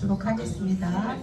마치도록 하겠습니다.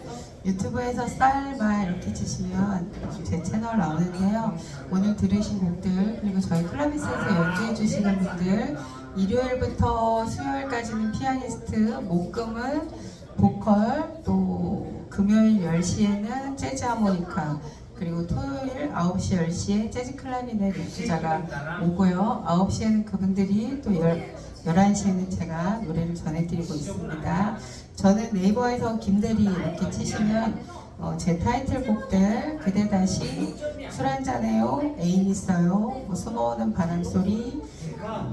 유튜브에서 쌀마 이렇게 치시면 제 채널 나오는데요. 오늘 들으신 곡들 그리고 저희 클라비스에서 연주해 주시는 분들 일요일부터 수요일까지는 피아니스트, 목금은 보컬, 또 금요일 10시에는 재즈 하모니카 그리고 토요일 9시 10시에 재즈 클라리넷 연주자가 오고요. 9시에는 그분들이 또 11시에는 제가 노래를 전해드리고 있습니다. 저는 네이버에서 김대리 이렇게 치시면 어, 제 타이틀곡들 그대 다시 술 한잔해요 애인 있어요 뭐 숨어오는 바람소리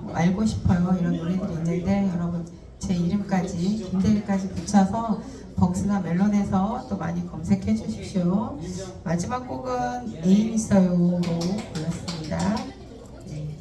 뭐 알고 싶어요 이런 노래들이 있는데 여러분 제 이름까지 김대리까지 붙여서 벅스나 멜론에서 또 많이 검색해 주십시오 마지막 곡은 애인 있어요로 골랐습니다 네.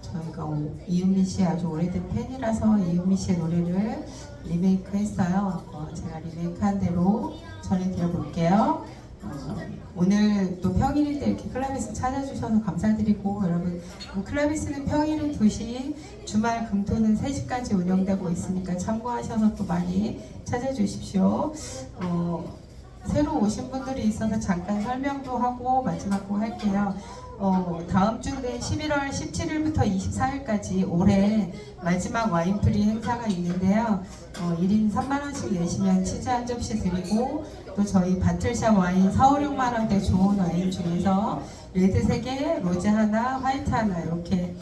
저희가 오- 이은미 씨 아주 오래된 팬이라서 이은미 씨의 노래를 리메이크 했어요. 어, 제가 리메이크한 대로 전해드려 볼게요. 어, 오늘 또 평일인데 이렇게 클라비스 찾아주셔서 감사드리고 여러분 뭐 클라비스는 평일은 2시 주말 금토는 3시까지 운영되고 있으니까 참고하셔서 또 많이 찾아주십시오. 어, 새로 오신 분들이 있어서 잠깐 설명도 하고 마지막 곡 할게요. 어, 다음 주는 11월 17일부터 24일까지 올해 마지막 와인프리 행사가 있는데요. 어, 1인 3만원씩 내시면 치즈 한 접시 드리고 또 저희 바틀샵 와인 4, 5, 6만원대 좋은 와인 중에서 레드 3개, 로제 하나, 화이트 하나 이렇게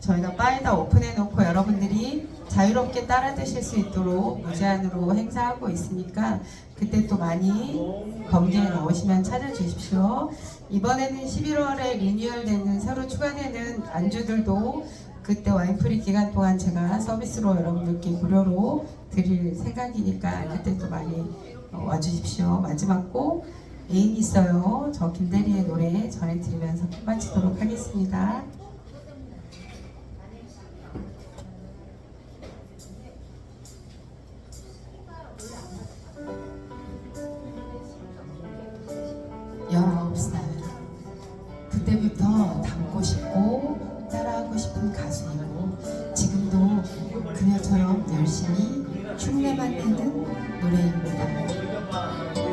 저희가 바에다 오픈해 놓고 여러분들이 자유롭게 따라 드실 수 있도록 무제한으로 행사하고 있으니까 그때 또 많이 범기에 나오시면 찾아주십시오. 이번에는 11월에 리뉴얼되는 새로 추가되는 안주들도 그때 와인프리 기간 동안 제가 서비스로 여러분들께 무료로 드릴 생각이니까 그때 또 많이 어, 와주십시오. 마지막 곡 애인 있어요. 저 김대리의 노래 전해드리면서 마치도록 하겠습니다. 닮고 싶고 따라하고 싶은 가수이고 지금도 그녀처럼 열심히 흉내만 내는 노래입니다.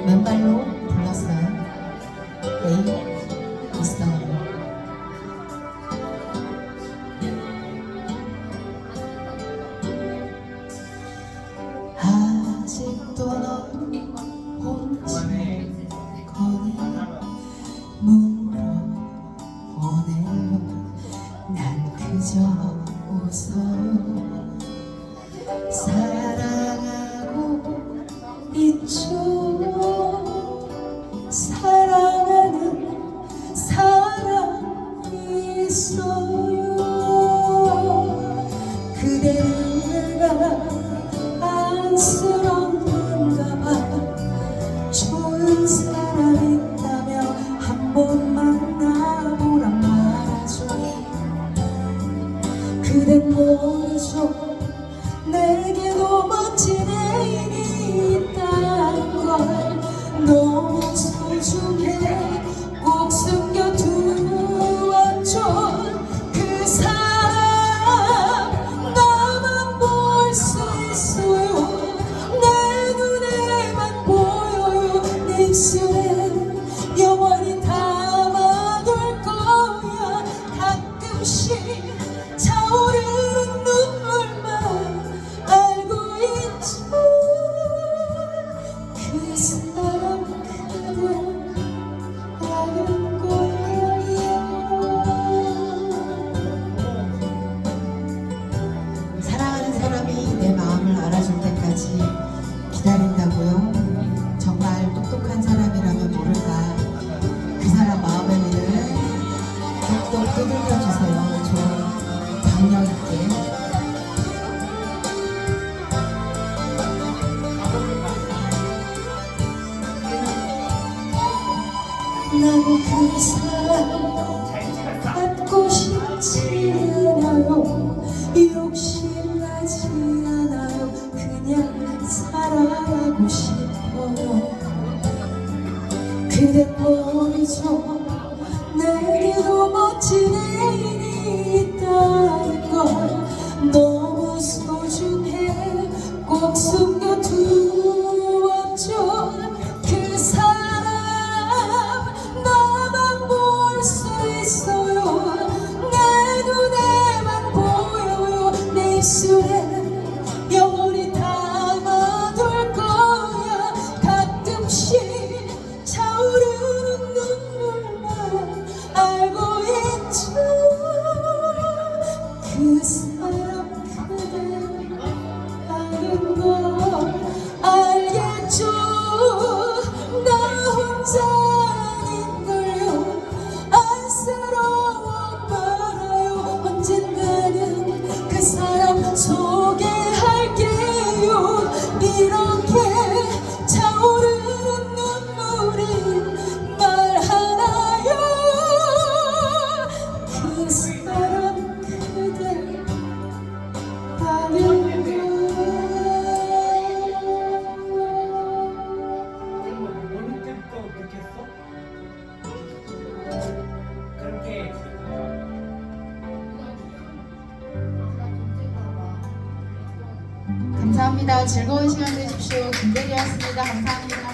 맨발로 불렀어요. 에이 있어요. 그 기다린다고요? 정말 똑똑한 사람이라면 모를까 그 사람 문을 똑똑 두들겨 주세요. 좀 강력 있게. 나도 그 사람 갖고 싶지 않아요 욕심나지 않아요 그냥 사랑 그대 보이죠. 내게도 멋진 애인이 있다는 걸 너무 소중해. 꼭 숨겨두었죠. 그 사람 나만 볼 수 있어요. 내 눈에만 보여요. 내 입술에 이렇게 차오르는 눈물이 말하나요? 그 사람 그대 감사합니다. 즐거운 시간 되십시오. 김대리였습니다. 감사합니다.